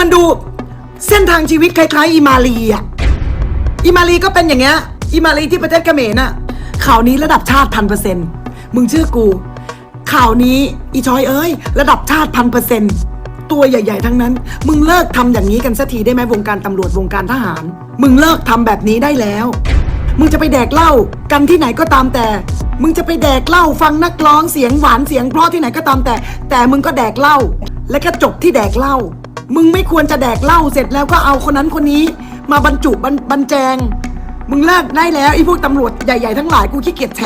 มันดูเส้นทางชีวิตคล้ายๆอีมาลีอะอีมาลีก็เป็นอย่างเงี้ยอีมาลีที่ประเทศเขมรน่ะข่าวนี้ระดับชาติพันเปอร์เซ็นต์มึงเชื่อกู ข่าวนี้อีชอยเอ้ย ระดับชาติพันเปอร์เซ็นต์ตัวใหญ่ ๆ ทั้งนั้น มึงเลิกทำอย่างนี้กันสักทีได้ไหมวงการตำรวจวงการทหาร มึงเลิกทำแบบนี้ได้แล้ว มึงจะไปแดกเหล้ากันที่ไหนก็ตามแต่ มึงจะไปแดกเหล้าฟังนักร้องเสียงหวานเสียงเพราะที่ไหนก็ตามแต่ แต่มึงก็แดกเหล้าและก็จบที่แดกเหล้า มึงไม่ควรจะแดกเหล้าเสร็จแล้วก็เอาคนนั้นคนนี้ มาบรรจุบรรบรรแจง มึงเลิกได้แล้วไอ้พวกตำรวจใหญ่ๆทั้งหลายกูขี้เกียจแฉ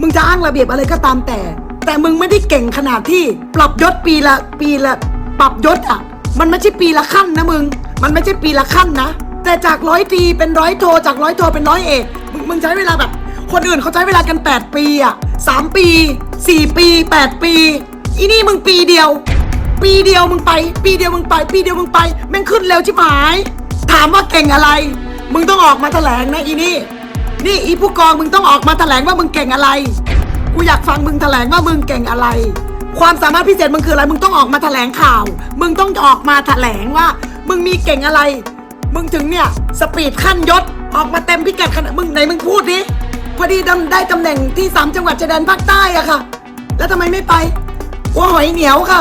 มึงจะอ้างระเบียบอะไรก็ตามแต่ แต่มึงไม่ได้เก่งขนาดที่ ปรับยศปีละปีละ ปรับยศอะ มันไม่ใช่ปีละขั้นนะมึง มันไม่ใช่ปีละขั้นนะ แต่จากร้อยตีเป็นร้อยโทจากร้อยโทเป็นร้อยเอกมึงมึงใช้เวลาแบบ คนอื่นเขาใช้เวลากัน 8 ปีอะ3ปี 4 ปี 8 ปีอีนี่มึงปีเดียว ปีเดียวมึงไป ปีเดียวมึงไป ปีเดียวมึงไปแม่งขึ้นเร็วชิบหาย ถามว่าเก่งอะไร มึงต้องออกมาแถลงนะอีนี่ นี่อีผู้กองมึงต้องออกมาแถลงว่ามึงเก่งอะไร กูอยากฟังมึงแถลงว่ามึงเก่งอะไร ความสามารถพิเศษมึงคืออะไร มึงต้องออกมาแถลงข่าว มึงต้องออกมาแถลงว่า มึงมีเก่งอะไร มึงถึงเนี่ยสปีดขั้นยศออกมาเต็มพิกัดขนาดมึงไหนมึงพูดดิพอดีดำได้ตำแหน่งที่สามจังหวัดชายแดนภาคใต้อะค่ะ แล้วทำไมไม่ไปกลัวหอยเหนียวค่ะ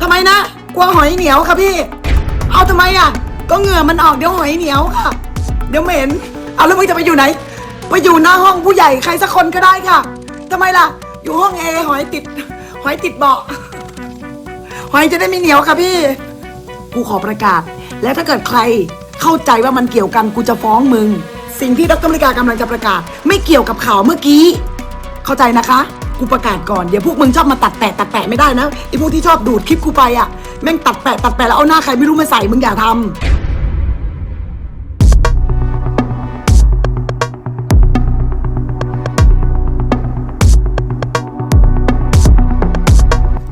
ทำไมนะ กลัวหอยเหนียวค่ะพี่ เอาทำไมอะ ก็เหงื่อมันออกเดี๋ยวหอยเหนียวค่ะ เดี๋ยวเหม็น เอาแล้วมึงจะไปอยู่ไหน ไปอยู่หน้าห้องผู้ใหญ่ใครสักคนก็ได้ค่ะทำไมล่ะ อยู่ห้องเอหอยติด หอยติดเบาะ หอยจะได้ไม่เหนียวค่ะพี่ กูขอประกาศ และถ้าเกิดใครเข้าใจว่ามันเกี่ยวกันกูจะฟ้องมึง สิ่งที่ดรมริกากำลังจะประกาศ ไม่เกี่ยวกับข่าวเมื่อกี้ เข้าใจนะคะ กูประกาศก่อนเดี๋ยวพวกมึงชอบมาตัดแปะตัดแปะไม่ได้นะไอ้พวกที่ชอบดูดคลิปกูไปอะแม่งตัดแปะตัดแปะแล้วเอาหน้าใครไม่รู้มาใส่มึงอย่าทำ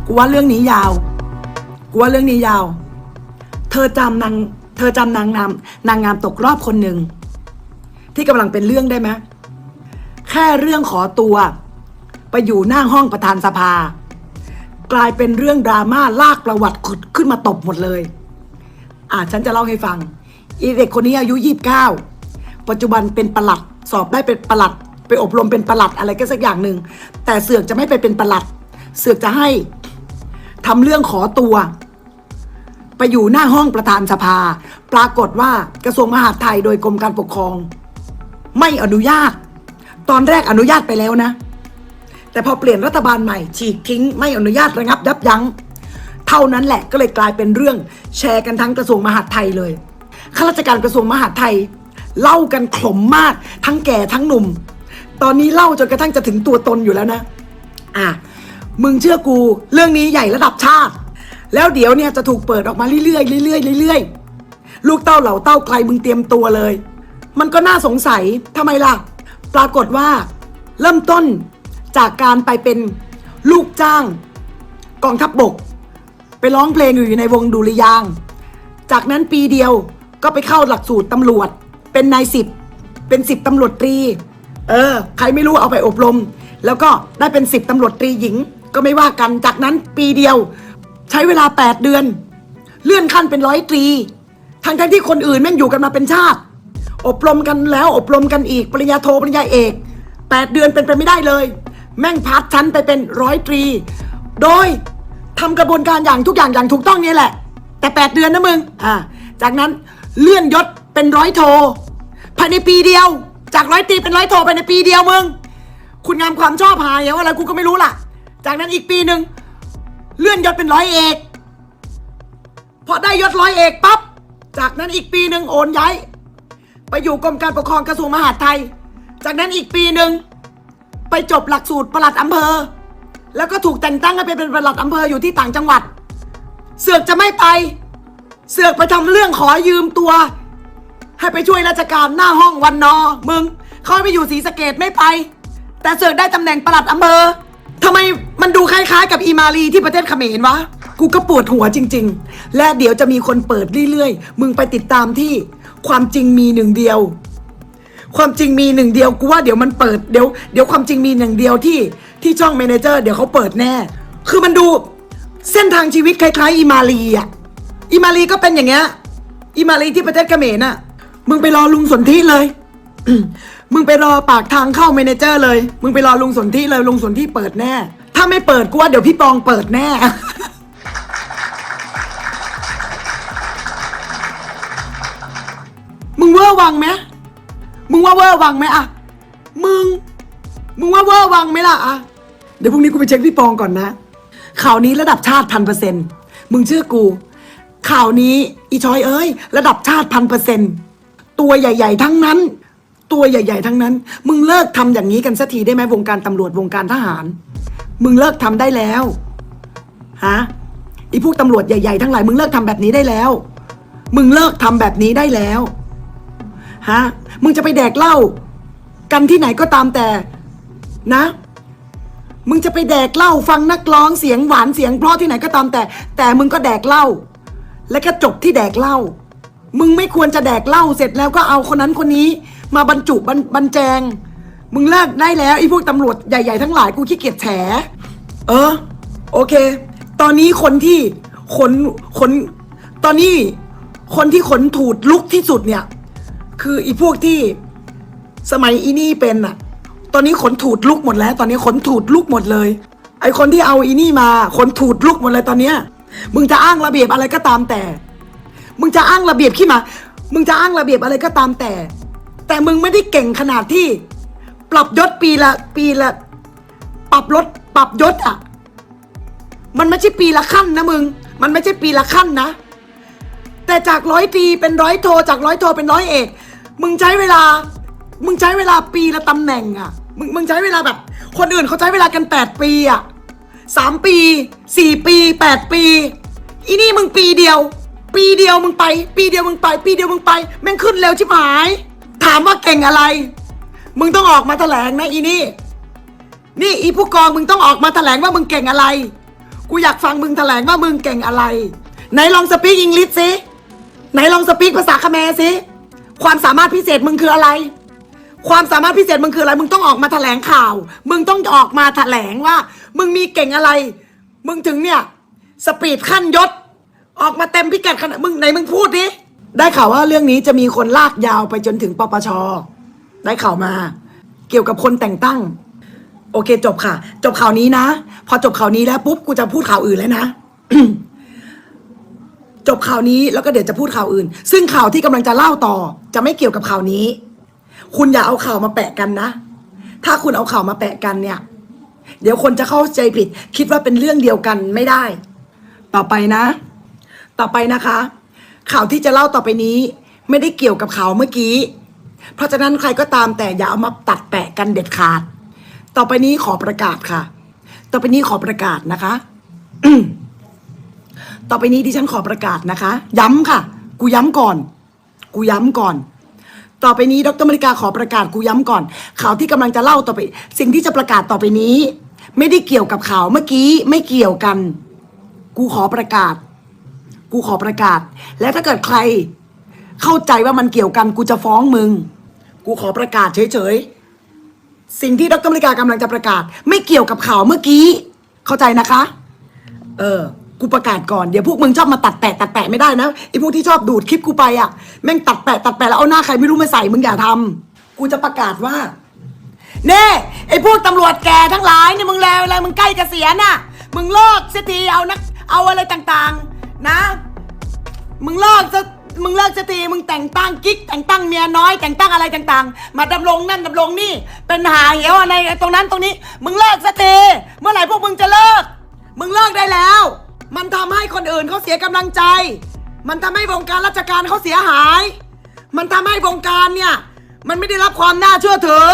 กูว่าเรื่องนี้ยาว กูว่าเรื่องนี้ยาว เธอจำนาง เธอจำนางงามนางงามตกรอบคนหนึ่งที่กำลังเป็นเรื่องได้ไหมแค่เรื่องขอตัว ไปอยู่หน้าห้องประธานสภา กลายเป็นเรื่องดราม่าลากประวัติขุดขึ้นมาตบหมดเลยอะฉันจะเล่าให้ฟัง อีเด็กคนนี้อายุยี่บเก้าปัจจุบันเป็นประหลัด สอบได้เป็นประหลัด ไปอบรมเป็นประหลัดอะไรก็สักอย่างหนึ่ง แต่เสือกจะไม่ไปเป็นประหลัด เสือกจะให้ทำเรื่องขอตัว ไปอยู่หน้าห้องประธานสภา ปรากฏว่ากระทรวงมหาดไทยโดยกรมการปกครอง ไม่อนุญาต ตอนแรกอนุญาตไปแล้วนะ แต่พอเปลี่ยนรัฐบาลใหม่ฉีกทิ้งไม่อนุญาตระงับยับยั้ง เท่านั้นแหละก็เลยกลายเป็นเรื่องแชร์กันทั้งกระทรวงมหาดไทยเลยข้าราชการกระทรวงมหาดไทย เล่ากันขมมาก ทั้งแก่ทั้งหนุ่ม ตอนนี้เล่าจนกระทั่งจะถึงตัวตนอยู่แล้วนะ อะมึงเชื่อกูเรื่องนี้ใหญ่ระดับชาติ แล้วเดี๋ยวเนี่ยจะถูกเปิดออกมาเรื่อยๆเรื่อยๆเรื่อยๆลูกเต้าเหล่าเต้าใครมึงเตรียมตัวเลย มันก็น่าสงสัยทำไมล่ะ ปรากฏว่า เริ่มต้น จากการไปเป็นลูกจ้างกองทัพบบก ไปร้องเพลงอยู่ในวงดุริยาง จากนั้นปีเดียวก็ไปเข้าหลักสูตรตำรวจ เป็นนายสิบเป็นสิบตำรวจตรี เออ ใครไม่รู้เอาไปอบรม แล้วก็ได้เป็นสิบตำรวจตรีหญิง ก็ไม่ว่ากันจากนั้นปีเดียว ใช้เวลา 8 เดือน เลื่อนขั้นเป็นร้อยตรีทั้งทั้งที่คนอื่นแม่งอยู่กันมาเป็นชาติ อบรมกันแล้วอบรมกันอีกปริญญาโทปริญญาเอก 8 เดือนเป็นไปไม่ได้เลย แม่งพัดชั้นไปเป็นร้อยตรี โดยทำกระบวนการอย่างทุกอย่างอย่างถูกต้องนี่แหละ แต่ 8 เดือนนะมึงอ่าจากนั้นเลื่อนยศเป็นร้อยโทภายในปีเดียว จากร้อยตรีเป็นร้อยโทภายในปีเดียวมึง คุณงามความชอบหายว่าอะไรกูก็ไม่รู้ล่ะ จากนั้นอีกปีหนึ่งเลื่อนยศเป็นร้อยเอกพอได้ยศร้อยเอกปั๊บจากนั้นอีกปีหนึ่งโอนย้าย ไปอยู่กรมการปกครองกระทรวงมหาดไทย จากนั้นอีกปีหนึ่ง ไปจบหลักสูตรประหลัดอำเภอ แล้วก็ถูกแต่งตั้งให้ไปเป็นประหลัดอำเภออยู่ที่ต่างจังหวัด เสือกจะไม่ไป เสือกไปทำเรื่องขอยืมตัว ให้ไปช่วยราชการหน้าห้องวันนอมึงเขาไปอยู่ศรีสะเกดไม่ไป แต่เสือกได้ตำแหน่งประหลัดอำเภอทำไมมันดูคล้ายๆ กับอีมาลีที่ประเทศเขมรวะ กูก็ปวดหัวจริง ๆ และเดี๋ยวจะมีคนเปิดเรื่อยๆ มึงไปติดตามที่ความจริงมีหนึ่งเดียว ความจริงมีหนึ่งเดียวกูว่าเดี๋ยวมันเปิดเดี๋ยวเดี๋ยวความจริงมีหนึ่งเดียวที่ที่ช่องเมเนเจอร์เดี๋ยวเขาเปิดแน่ คือมันดูเส้นทางชีวิตคล้ายๆอีมาลีอะอีมารีก็เป็นอย่างเงี้ยอีมารีที่ประเทศเขมรน่ะ มึงไปรอลุงสนธิเลย มึงไปรอปากทางเข้าเมเนเจอร์เลย มึงไปรอลุงสนธิเลยลุงสนธิเปิดแน่ ถ้าไม่เปิดกูว่าเดี๋ยวพี่ปองเปิดแน่มึงเวอร์วังไหม มึงว่าเวอร์วังไหมอะมึง มึงว่าเวอร์วังไหมล่ะอะเดี๋ยวพรุ่งนี้กูไปเช็คพี่ปองก่อนนะข่าวนี้ระดับชาติพันเปอร์เซ็นต์มึงเชื่อกู ข่าวนี้อีชอยเอ้ย ระดับชาติพันเปอร์เซ็นต์ตัวใหญ่ ๆ ทั้งนั้น ตัวใหญ่ ๆ ทั้งนั้น มึงเลิกทำอย่างนี้กันสักทีได้ไหมวงการตำรวจวงการทหาร มึงเลิกทำได้แล้วฮะอีพวกตำรวจใหญ่ ๆ ทั้งหลายมึงเลิกทำแบบนี้ได้แล้ว มึงเลิกทำแบบนี้ได้แล้วฮะ มึงจะไปแดกเหล้ากันที่ไหนก็ตามแต่นะ มึงจะไปแดกเหล้าฟังนักร้องเสียงหวานเสียงเพราะที่ไหนก็ตามแต่ แต่มึงก็แดกเหล้าและก็จบที่แดกเหล้ามึงไม่ควรจะแดกเหล้าเสร็จแล้วก็เอาคนนั้นคนนี้ มาบรรจุบรรบรรแจง มึงเลิกได้แล้วไอ้พวกตำรวจใหญ่ ๆ ทั้งหลายกูขี้เกียจแฉเออ โอเค ตอนนี้คนที่ขนขนตอนนี้คนที่ขนถูดลุกที่สุดเนี่ย คืออีพวกที่สมัยอีนี่เป็นอะตอนนี้ขนถูดลุกหมดแล้ว ตอนนี้ขนถูดลุกหมดเลย ไอคนที่เอาอีนี่มาขนถูดลุกหมดเลยตอนเนี้ยมึงจะอ้างระเบียบอะไรก็ตามแต่ มึงจะอ้างระเบียบขึ้นมา มึงจะอ้างระเบียบอะไรก็ตามแต่ แต่มึงไม่ได้เก่งขนาดที่ ปรับยศปีละปีละ ปรับลดปรับยศอะมันไม่ใช่ปีละขั้นนะมึง มันไม่ใช่ปีละขั้นนะ แต่จากร้อยตีเป็นร้อยโทจากร้อยโทเป็นร้อยเอก มึงใช้เวลา มึงใช้เวลาปีละตำแหน่งอะมึงมึงใช้เวลาแบบ คนอื่นเขาใช้เวลากันแปดปีอะสามปีสี่ปีแปดปี อีนี่มึงปีเดียว ปีเดียวมึงไป ปีเดียวมึงไป ปีเดียวมึงไป แม่งขึ้นเร็วชิบหาย ถามว่าเก่งอะไร มึงต้องออกมาแถลงนะอีนี่ นี่อีผู้กองมึงต้องออกมาแถลงว่ามึงเก่งอะไร กูอยากฟังมึงแถลงว่ามึงเก่งอะไร ไหนลองสปีกอังกฤษสิไหนลองสปีกภาษาคแมร์สิ ความสามารถพิเศษมึงคืออะไร ความสามารถพิเศษมึงคืออะไร มึงต้องออกมาแถลงข่าว มึงต้องออกมาแถลงว่า มึงมีเก่งอะไร มึงถึงเนี่ย สปีดขั้นยศ ออกมาเต็มพิกัดขนาดมึงไหนมึงพูดดิได้ข่าวว่าเรื่องนี้จะมีคนลากยาวไปจนถึงปปช ได้ข่าวมา เกี่ยวกับคนแต่งตั้ง โอเคจบค่ะ จบข่าวนี้นะ พอจบข่าวนี้แล้วปุ๊บกูจะพูดข่าวอื่นแล้วนะ จบข่าวนี้แล้วก็เดี๋ยวจะพูดข่าวอื่น ซึ่งข่าวที่กำลังจะเล่าต่อ จะไม่เกี่ยวกับข่าวนี้ คุณอย่าเอาข่าวมาแปะกันนะ ถ้าคุณเอาข่าวมาแปะกันเนี่ย เดี๋ยวคนจะเข้าใจผิด คิดว่าเป็นเรื่องเดียวกันไม่ได้ ต่อไปนะ ต่อไปนะคะ ข่าวที่จะเล่าต่อไปนี้ ไม่ได้เกี่ยวกับข่าวเมื่อกี้ เพราะฉะนั้นใครก็ตามแต่อย่าเอามาตัดแปะกันเด็ดขาด ต่อไปนี้ขอประกาศค่ะ ต่อไปนี้ขอประกาศนะคะ ต่อไปนี้ดิฉันขอประกาศนะคะ ย้ำค่ะ กูย้ำก่อน กูย้ำก่อน ต่อไปนี้ดรมริกาขอประกาศกูย้ำก่อน ข่าวที่กำลังจะเล่าต่อไป สิ่งที่จะประกาศต่อไปนี้ ไม่ได้เกี่ยวกับข่าวเมื่อกี้ไม่เกี่ยวกัน กูขอประกาศ กูขอประกาศ และถ้าเกิดใคร เข้าใจว่ามันเกี่ยวกันกูจะฟ้องมึง กูขอประกาศเฉยๆสิ่งที่ดรมริกากำลังจะประกาศ ไม่เกี่ยวกับข่าวเมื่อกี้ เข้าใจนะคะ เออ กูประกาศก่อนเดี๋ยวพวกมึงชอบมาตัดแปะตัดแปะไม่ได้นะไอ้พวกที่ชอบดูดคลิปกูไปอะแม่งตัดแปะตัดแปะแล้วเอาหน้าใครไม่รู้มาใส่มึงอย่าทำกูจะประกาศว่าเน่ไอ้พวกตำรวจแกทั้งหลายเนี่ยมึงแล้วอะไรมึงใกล้เกษียณน่ะ มึงเลิกเสียทีเอานักเอาอะไรต่างๆ นะ มึงเลิกจะมึงเลิกจะทีมึงแต่งตั้งกิ๊กแต่งตั้งเมียน้อยแต่งตั้งอะไรต่างๆ มาดำรงนั่นดำรงนี่ เป็นหาเหวอะไรตรงนั้นตรงนี้ มึงเลิกสักทีเมื่อไหร่พวกมึงจะเลิก มึงเลิกได้แล้ว มันทำให้คนอื่นเขาเสียกำลังใจ มันทำให้วงการราชการเขาเสียหาย มันทำให้วงการเนี่ย มันไม่ได้รับความน่าเชื่อถือ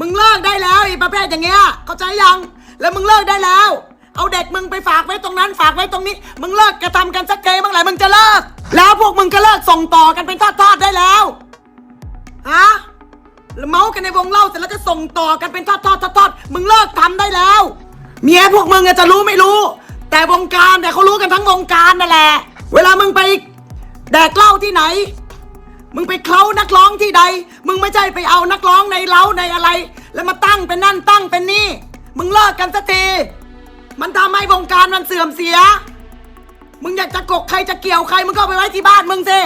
มึงเลิกได้แล้วไอ้ประเภทอย่างเงี้ย เข้าใจยัง แล้วมึงเลิกได้แล้ว เอาเด็กมึงไปฝากไว้ตรงนั้นฝากไว้ตรงนี้ มึงเลิกกระทำกันสักเกย์เมื่อไหร่มึงจะเลิก แล้วพวกมึงก็เลิกส่งต่อกันเป็นทอดๆได้แล้ว ฮะแล้วเมาส์กันในวงเล่าเสร็จแล้วก็ส่งต่อกันเป็นทอดๆทอดๆมึงเลิกทำได้แล้ว เมียพวกมึงอะจะรู้ไม่รู้ แต่วงการแต่ยเขารู้กันทั้งวงการนั่นแหละ เวลามึงไปแดกเหล้าที่ไหน มึงไปเคล้านักร้องที่ใด มึงไม่ใช่ไปเอานักร้องในเล้าในอะไร แล้วมาตั้งเป็นนั่นตั้งเป็นนี่ มึงเลิกกันสักที มันทำให้วงการมันเสื่อมเสีย มึงอยากจะกกใครจะเกี่ยวใคร มึงก็ไปไว้ที่บ้านมึงสิ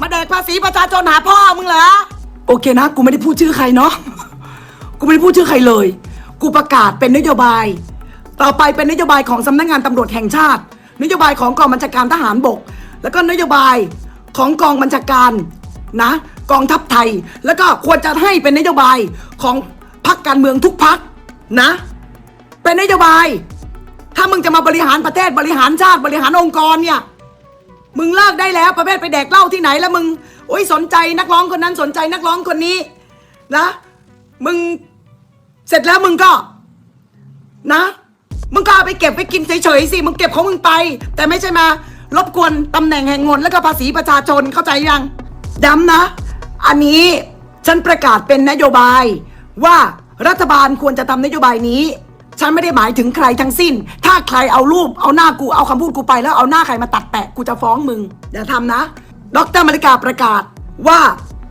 มาแดกภาษีประชาชนหาพ่อมึงเหรอ โอเคนะ กูไม่ได้พูดชื่อใครเนาะ กูไม่ได้พูดชื่อใครเลย กูประกาศเป็นนโยบาย ต่อไปเป็นนโยบายของสำนักงานตำรวจแห่งชาติ นโยบายของกองบัญชาการทหารบก แล้วก็นโยบายของกองบัญชาการนะกองทัพไทย แล้วก็ควรจะให้เป็นนโยบายของพรรคการเมืองทุกพรรคนะ เป็นนโยบาย ถ้ามึงจะมาบริหารประเทศบริหารชาติบริหารองค์กรเนี่ยมึงเลิกได้แล้วประเภทไปแดกเหล้าที่ไหนแล้วมึงโอ้ยสนใจนักร้องคนนั้นสนใจนักร้องคนนี้นะ มึงเสร็จแล้วมึงก็นะ มึงก็เอาไปเก็บไปกินเฉยๆสิ มึงเก็บของมึงไป แต่ไม่ใช่มารบกวนตำแหน่งแห่งเงินแล้วก็ภาษีประชาชนเข้าใจยังย้ำนะ อันนี้ฉันประกาศเป็นนโยบาย ว่ารัฐบาลควรจะทำนโยบายนี้ ฉันไม่ได้หมายถึงใครทั้งสิ้น ถ้าใครเอารูปเอาหน้ากูเอาคำพูดกูไปแล้วเอาหน้าใครมาตัดแปะกูจะฟ้องมึงอย่าทำนะ ดรมาริกาประกาศว่า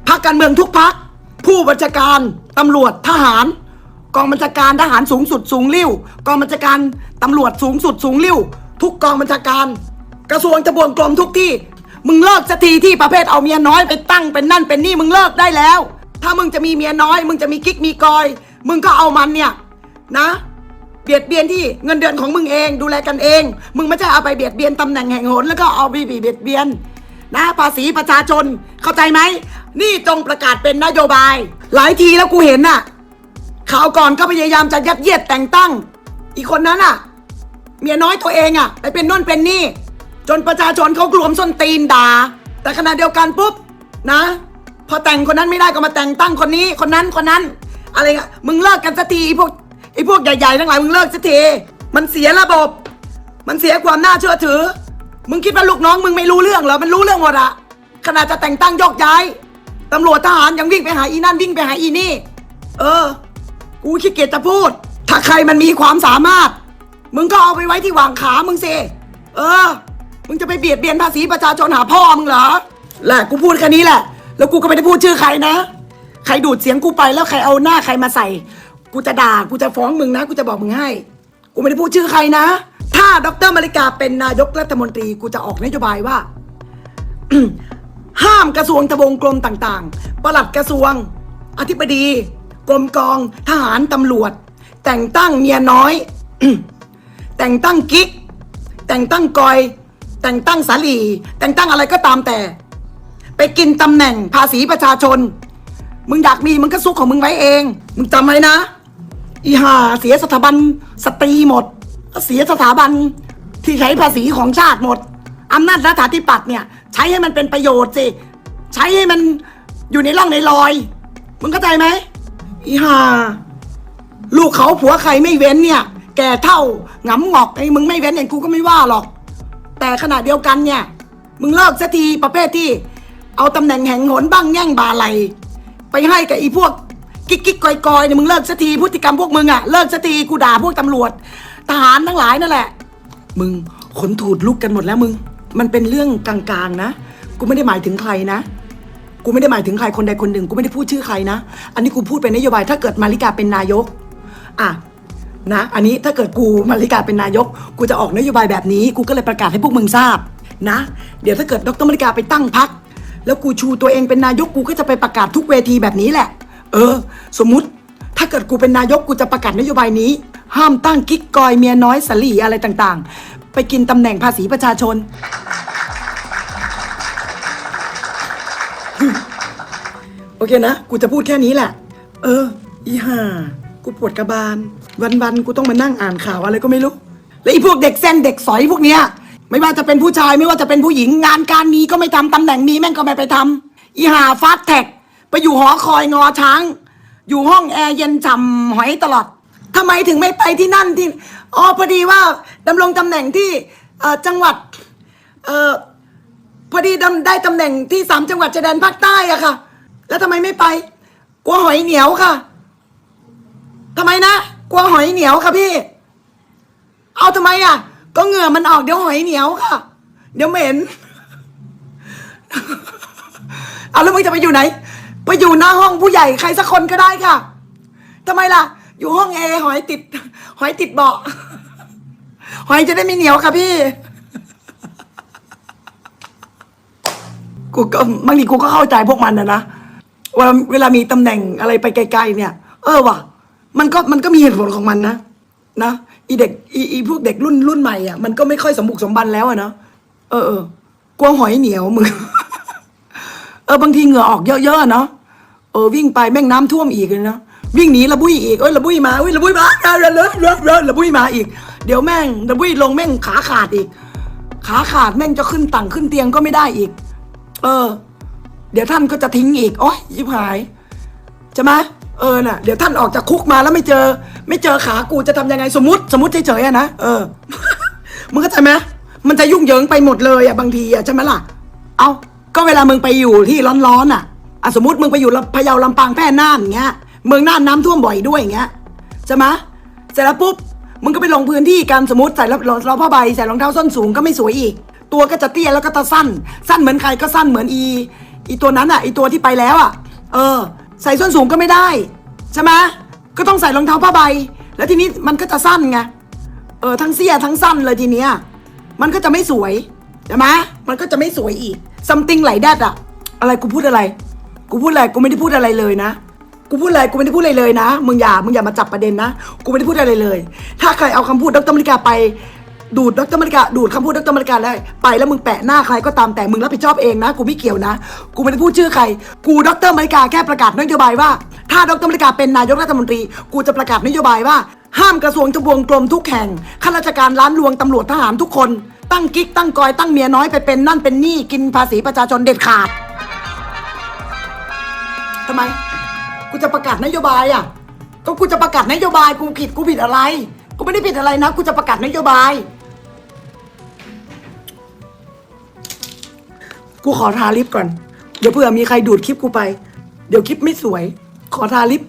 พรรคการเมืองทุกพรรคผู้บัญชาการตำรวจทหาร กองบัญชาการทหารสูงสุดสูงลิ่วกองบัญชาการตำรวจสูงสุดสูงลิ่วทุกกองบัญชาการ กระทรวงทบวงกรมทุกที่ มึงเลิกสักทีที่ประเภทเอาเมียน้อยไปตั้งเป็นนั่นเป็นนี่มึงเลิกได้แล้ว ถ้ามึงจะมีเมียน้อย มึงจะมีกิ๊กมีกอย มึงก็เอามันเนี่ยนะเบียดเบียนที่เงินเดือนของมึงเองดูแลกันเอง มึงไม่ใช่เอาไปเบียดเบียนตำแหน่งแห่งหนแล้วก็เอาไปเบียดเบียนนะภาษีประชาชนเข้าใจไหมนี่จงประกาศเป็นนโยบาย หลายทีแล้วกูเห็นน่ะ ข่าวก่อนก็พยายามจะยัดเยียดแต่งตั้ง อีกคนนั้นอะ เมียน้อยตัวเองอะไปเป็นน่นเป็นนี่ จนประชาชนเขากลวมส้นตีนด่า แต่ขณะเดียวกันปุ๊บนะ พอแต่งคนนั้นไม่ได้ก็มาแต่งตั้งคนนี้คนนั้นคนนั้น อะไรเงี้ยมึงเลิกกันสักทีไอพวกไอ้พวกใหญ่ๆทั้งหลายมึงเลิกสักทีมันเสียระบบ มันเสียความน่าเชื่อถือ มึงคิดว่าลูกน้องมึงไม่รู้เรื่องเหรอมันรู้เรื่องหมดอะขนาดจะแต่งตั้งยกย้ายตำรวจทหารยังวิ่งไปหาอีนั่นวิ่งไปหาอีนี่ เออ กูขี้เกียจจะพูด ถ้าใครมันมีความสามารถ มึงก็เอาไปไว้ที่หว่างขามึงสิเออ มึงจะไปเบียดเบียนภาษีประชาชนหาพ่อมึงเหรอแหละกูพูดแค่นี้แหละ แล้วกูก็ไม่ได้พูดชื่อใครนะ ใครดูดเสียงกูไปแล้วใครเอาหน้าใครมาใส่ กูจะด่ากูจะฟ้องมึงนะ กูจะบอกมึงให้ กูไม่ได้พูดชื่อใครนะ ถ้าดรมาริกาเป็นนายกรัฐมนตรีกูจะออกนโยบายว่า ห้ามกระทรวงทบวงกรมต่าง ๆ ประหลัดกระทรวง อธิบดี กรมกองทหารตำรวจ แต่งตั้งเมียน้อย แต่งตั้งกิ๊ก แต่งตั้งกอย แต่งตั้งสาลีแต่งตั้งอะไรก็ตามแต่ ไปกินตำแหน่งภาษีประชาชน มึงอยากมีมึงก็ซุกของมึงไว้เอง มึงจำไว้นะ อีห่าเสียสถาบันสตรีหมด เสียสถาบันที่ใช้ภาษีของชาติหมดอำนาจรัฐาธิปัตย์เนี่ย ใช้ให้มันเป็นประโยชน์สิ ใช้ให้มันอยู่ในร่องในรอย มึงเข้าใจไหม อีห่าลูกเขาผัวใครไม่เว้นเนี่ย แก่เท่าหงำหงอกไอ้มึงไม่เว้นเองกูก็ไม่ว่าหรอก แต่ขณะเดียวกันเนี่ย มึงเลิกสักทีประเภทที่ เอาตำแหน่งแห่งหนบ้างแย่งบาไหลไปให้กับอีพวกกิ๊กกิ๊กกอยกอยเนี่ยมึงเลิกสักทีพฤติกรรมพวกมึงอะเลิกสักทีกูด่าพวกตำรวจ ทหารทั้งหลายนั่นแหละ มึงขนถูดลุกกันหมดแล้วมึง มันเป็นเรื่องกลางๆนะ กูไม่ได้หมายถึงใครนะ กูไม่ได้หมายถึงใครคนใดคนหนึ่ง กูไม่ได้พูดชื่อใครนะ อันนี้กูพูดเป็นนโยบาย ถ้าเกิดมาริกาเป็นนายก อะนะ อันนี้ถ้าเกิดกูมาริกาเป็นนายก กูจะออกนโยบายแบบนี้ กูก็เลยประกาศให้พวกมึงทราบนะ เดี๋ยวถ้าเกิดดรมาริกาไปตั้งพัก แล้วกูชูตัวเองเป็นนายก กูก็จะไปประกาศทุกเวทีแบบนี้แหละ เออ สมมุติ ถ้าเกิดกูเป็นนายก กูจะประกาศนโยบายนี้ ห้ามตั้งกิ๊กกอยเมียน้อยสลีอะไรต่างๆ ไปกินตำแหน่งภาษีประชาชน โอเคนะ กูจะพูดแค่นี้แหละ เออ อีห่า กูปวดกระบาล วันๆ กูต้องมานั่งอ่านข่าวอะไรก็ไม่รู้ แล้วอีพวกเด็กเส้นเด็กสอยพวกเนี้ย ไม่ว่าจะเป็นผู้ชายไม่ว่าจะเป็นผู้หญิง งานการมีก็ไม่ทำตำแหน่งมีแม่งก็ไม่ไปทำอีห่าฟาสแท็กไปอยู่หอคอยงอช้าง อยู่ห้องแอร์เย็นฉ่ำหอยตลอดทำไมถึงไม่ไปที่นั่นที่อ๋อพอดีว่าดำรงตำแหน่งที่เอ่อจังหวัดเอ่อ พอดีดำได้ตำแหน่งที่สามจังหวัดชายแดนภาคใต้อะค่ะ แล้วทำไมไม่ไป กลัวหอยเหนียวค่ะทำไมนะกลัวหอยเหนียวค่ะพี่ เอาทำไมอะก็เหงื่อมันออกเดี๋ยวหอยเหนียวค่ะ เดี๋ยวเหม็นเอาแล้วมึงจะไปอยู่ไหน ไปอยู่หน้าห้องผู้ใหญ่ใครสักคนก็ได้ค่ะทำไมล่ะ อยู่ห้องแอหอยติด หอยติดเบาะหอยจะได้ไม่เหนียวค่ะพี่ กูก็บางทีกูก็เข้าใจพวกมันนะนะ เวลาเวลามีตำแหน่งอะไรไปไกล ๆ เนี่ย เออว่ะ มันก็มันก็มีเหตุผลของมันนะนะอีเด็กอีอีพวกเด็กรุ่นรุ่นใหม่อะมันก็ไม่ค่อยสมบุกสมบันแล้วอะเนาะเออเออกลัวหอยเหนียวมึงเออบางทีเหงื่อออกเยอะๆเนาะเออวิ่งไปแม่งน้ำท่วมอีกเลยเนาะวิ่งหนีระบุยอีกเอ้ยระบุยมาเอ้ยระบุยมาเร็วเร็วเร็วเร็วเร็วระบุยมาอีก เดี๋ยวแม่งระบุยลงแม่งขาขาดอีก ขาขาดแม่งจะขึ้นต่างขึ้นเตียงก็ไม่ได้อีก เออ เดี๋ยวท่านก็จะทิ้งอีก โอ้ยยิบหายใช่ไหมเออน่ะ เดี๋ยวท่านออกจากคุกมาแล้วไม่เจอ ไม่เจอขากูจะทำยังไงสมมติสมมติเฉยๆนะเออมึงเข้าใจไหมมันจะยุ่งเหยิงไปหมดเลยอะบางทีอะใช่ไหมล่ะ เอาก็เวลามึงไปอยู่ที่ร้อนๆอะอะสมมติมึงไปอยู่พะเยาลำปางแพร่น่านอย่างเงี้ยเมืองน่านน้ำท่วมบ่อยด้วยอย่างเงี้ยใช่ไหมเสร็จแล้วปุ๊บมึงก็ไปลงพื้นที่กันสมมติใส่รองรองผ้าใบใส่รองเท้าส้นสูงก็ไม่สวยอีก ตัวก็จะเตี้ยแล้วก็ตะสั้น สั้นเหมือนใครก็สั้นเหมือนอี อีตัวนั้นอะอีตัวที่ไปแล้วอะ เออ ใส่ส้นสูงก็ไม่ได้ใช่ไหมก็ต้องใส่รองเท้าผ้าใบ แล้วทีนี้มันก็จะสั้นไงเออทั้งเสี้ยทั้งสั้นเลยทีเนี้ยมันก็จะไม่สวยใช่ไหมมันก็จะไม่สวยอีก something ไหลแดดอะอะไรกูพูดอะไร กูพูดอะไรกูไม่ได้พูดอะไรเลยนะกูพูดอะไรกูไม่ได้พูดอะไรเลยนะ มึงอย่า มึงอย่ามาจับประเด็นนะ กูไม่ได้พูดอะไรเลย ถ้าใครเอาคำพูดดรมริกาไป ดูดดรมริกาดูดคำพูดดรมริกาแล้ไปแล้วมึงแปะหน้าใครก็ตามแต่มึงรับผิดชอบเองนะ กูไม่เกี่ยวนะ กูไม่ได้พูดชื่อใคร กูดรมริกาแค่ประกาศนโยบายว่า ถ้าดรมริกาเป็นนายกรัฐมนตรี กูจะประกาศนโยบายว่า ห้ามกระทรวงทบวงกรมทุกแห่งข้าราชการร้านรวงตำรวจทหารทุกคน ตั้งกิ๊กตั้งกอยตั้งเมียน้อยไปเป็นนั่นเป็นนี่กินภาษีประชาชนเด็ดขาดทำไมกูจะประกาศนโยบายอะก็กูจะประกาศนโยบายกูผิดกูผิดอะไร กูไม่ได้ผิดอะไรนะ กูจะประกาศนโยบาย กูขอทาลิปก่อน เดี๋ยวเผื่อมีใครดูดคลิปกูไป เดี๋ยวคลิปไม่สวย ขอทาลิป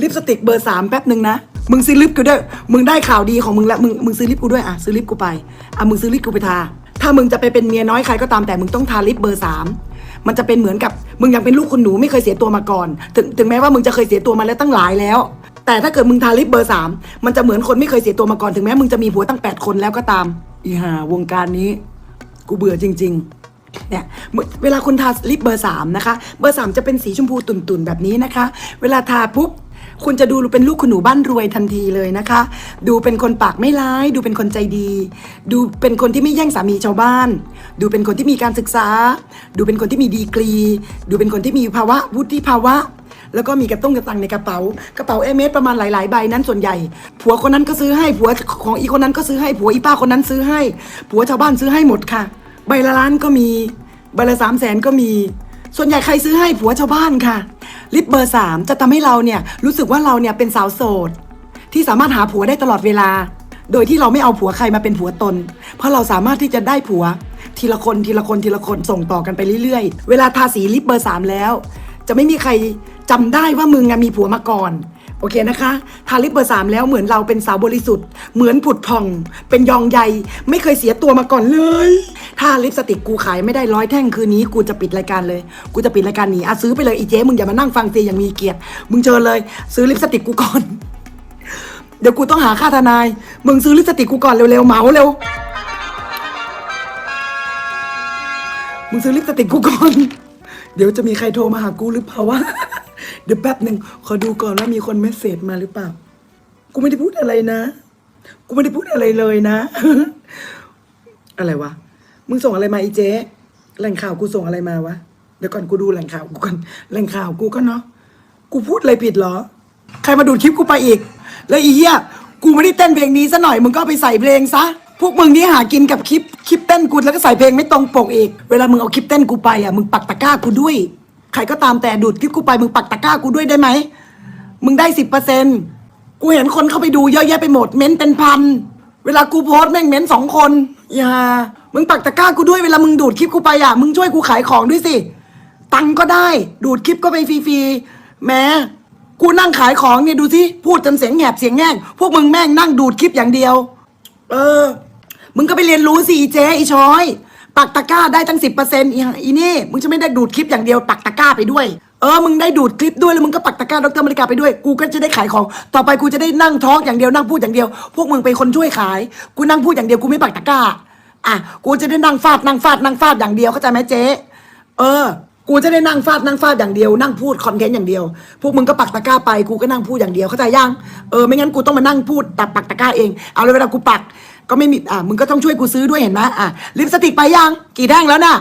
ลิปสติกเบอร์สามแป๊บหนึ่งนะ มึงซื้อลิปกูด้วย มึงได้ข่าวดีของมึงแล้ว มึงมึงซื้อลิปกูด้วยอะซื้อลิปกูไป อะมึงซื้อลิปกูไปทา ถ้ามึงจะไปเป็นเมียน้อยใครก็ตามแต่มึงต้องทาลิปเบอร์สามมันจะเป็นเหมือนกับมึงยังเป็นลูกคุณหนูไม่เคยเสียตัวมาก่อน ถึงถึงแม้ว่ามึงจะเคยเสียตัวมาแล้วตั้งหลายแล้ว แต่ถ้าเกิดมึงทาลิปเบอร์สามมันจะเหมือนคนไม่เคยเสียตัวมาก่อน ถึงแม้มึงจะมีผัวตั้งแปดคนแล้วก็ตาม อีห่าวงการนี้ กูเบื่อจริง ๆ เนี่ยเวลาคุณทาลิปเบอร์สามนะคะ เบอร์สามจะเป็นสีชมพูตุ่นๆแบบนี้นะคะ เวลาทาปุ๊บคุณจะดูเป็นลูกคุณหนูบ้านรวยทันทีเลยนะคะ ดูเป็นคนปากไม่ร้าย ดูเป็นคนใจดี ดูเป็นคนที่ไม่แย่งสามีชาวบ้าน ดูเป็นคนที่มีการศึกษา ดูเป็นคนที่มีดีกรี ดูเป็นคนที่มีภาวะวุฒิภาวะ แล้วก็มีกระตุ้งกระตังในกระเป๋ากระเป๋าเอเมสประมาณหลายๆใบนั้นส่วนใหญ่ ผัวคนนั้นก็ซื้อให้ผัวของอีคนนั้นก็ซื้อให้ผัวอีป้าคนนั้นซื้อให้ ผัวชาวบ้านซื้อให้หมดค่ะ ใบละล้านก็มี ใบละสามแสนก็มี ส่วนใหญ่ใครซื้อให้ผัวชาวบ้านค่ะ ลิปเบอร์สามจะทำให้เราเนี่ยรู้สึกว่าเราเนี่ยเป็นสาวโสด ที่สามารถหาผัวได้ตลอดเวลา โดยที่เราไม่เอาผัวใครมาเป็นผัวตน เพราะเราสามารถที่จะได้ผัว ทีละคนทีละคนทีละคนส่งต่อกันไปเรื่อยๆ เวลาทาสีลิปเบอร์สามแล้ว จะไม่มีใครจำได้ว่ามึงมีผัวมาก่อน โอเคนะคะ ทาลิปเบอร์สามแล้วเหมือนเราเป็นสาวบริสุทธิ์ เหมือนผุดผ่อง เป็นยองใย ไม่เคยเสียตัวมาก่อนเลย ถ้าลิปสติกกูขายไม่ได้ร้อยแท่งคืนนี้ กูจะปิดรายการเลย กูจะปิดรายการหนีอะซื้อไปเลยอีเจ๊มึงอย่ามานั่งฟังเสียอย่างมีเกียรติ มึงเชิญเลย ซื้อลิปสติกกูก่อน เดี๋ยวกูต้องหาค่าทนาย มึงซื้อลิปสติกกูก่อนเร็วๆ เหมาเร็ว มึงซื้อลิปสติกกูก่อน เดี๋ยวจะมีใครโทรมาหากูหรือเปล่าวะ เดี๋ยวแป๊บหนึ่งขอดูก่อนว่ามีคนเมสเซจมาหรือเปล่า กูไม่ได้พูดอะไรนะ กูไม่ได้พูดอะไรเลยนะ อะไรวะ มึงส่งอะไรมาอีเจ๊แหล่งข่าวกูส่งอะไรมาวะ เดี๋ยวก่อนกูดูแหล่งข่าวกูก่อนแหล่งข่าวกูก็เนาะ กูพูดอะไรผิดเหรอ ใครมาดูดคลิปกูไปอีก แล้วอีเหี้ย กูไม่ได้เต้นเพลงนี้ซะหน่อย มึงก็ไปใส่เพลงซะพวกมึงนี่หากินกับคลิปคลิปเต้นกูแล้วก็ใส่เพลงไม่ตรงปกอีก เวลามึงเอาคลิปเต้นกูไปอะมึงปักตะกร้ากูด้วย ใครก็ตามแต่ดูดคลิปกูไปมึงปักตะกร้ากูด้วยได้ไหมมึงได้สิบเปอร์เซ็นกูเห็นคนเข้าไปดูเยอะแยะไปหมดเม้นต์เป็นพัน เวลากูโพสแม่งเม้นต์สองคนอย่ามึงปักตะกร้ากูด้วยเวลามึงดูดคลิปกูไปอะมึงช่วยกูขายของด้วยสิตังก็ได้ดูดคลิปก็ไปฟรีๆแหม้กูนั่งขายของเนี่ยดูสิพูดจนเสียงแหบเสียงแง่งพวกมึงแม่งนั่งดูดคลิปอย่างเดียว เออ มึงก็ไปเรียนรู้สิเจ๊อีช้อย ปักตะกร้าได้ตั้งสิบเปอร์เซ็นต์อีนี่มึงจะไม่ได้ดูดคลิปอย่างเดียวปักตะกร้าไปด้วยเออ มึงได้ดูดคลิปด้วยแล้วมึงก็ปักตะกร้าดรมริกาไปด้วย กูก็จะได้ขายของ ต่อไปกูจะได้นั่งทอกอย่างเดียวนั่งพูดอย่างเดียว พวกมึงเป็นคนช่วยขาย กูนั่งพูดอย่างเดียวกูไม่ปักตะกร้า อะ กูจะได้นั่งฟาดนั่งฟาดนั่งฟาดอย่างเดียวเข้าใจไหมเจ๊ เออ กูจะได้นั่งฟาดนั่งฟาดอย่างเดียวนั่งพูดคอนเทนต์อย่างเดียว พวกมึงก็ปักตะกร้าไป กูก็นั่งพูดอย่างเดียวเข้าใจยัง เออ ไม่งั้นกูต้องมานั่งพูดแต่ปักตะกร้าเอง เอาเลยเวลากูปัก ก็ไม่มีอะมึงก็ต้องช่วยกูซื้อด้วยเห็นไหมอะลิปสติกไปยังกี่แท่งแล้วนะ่ะ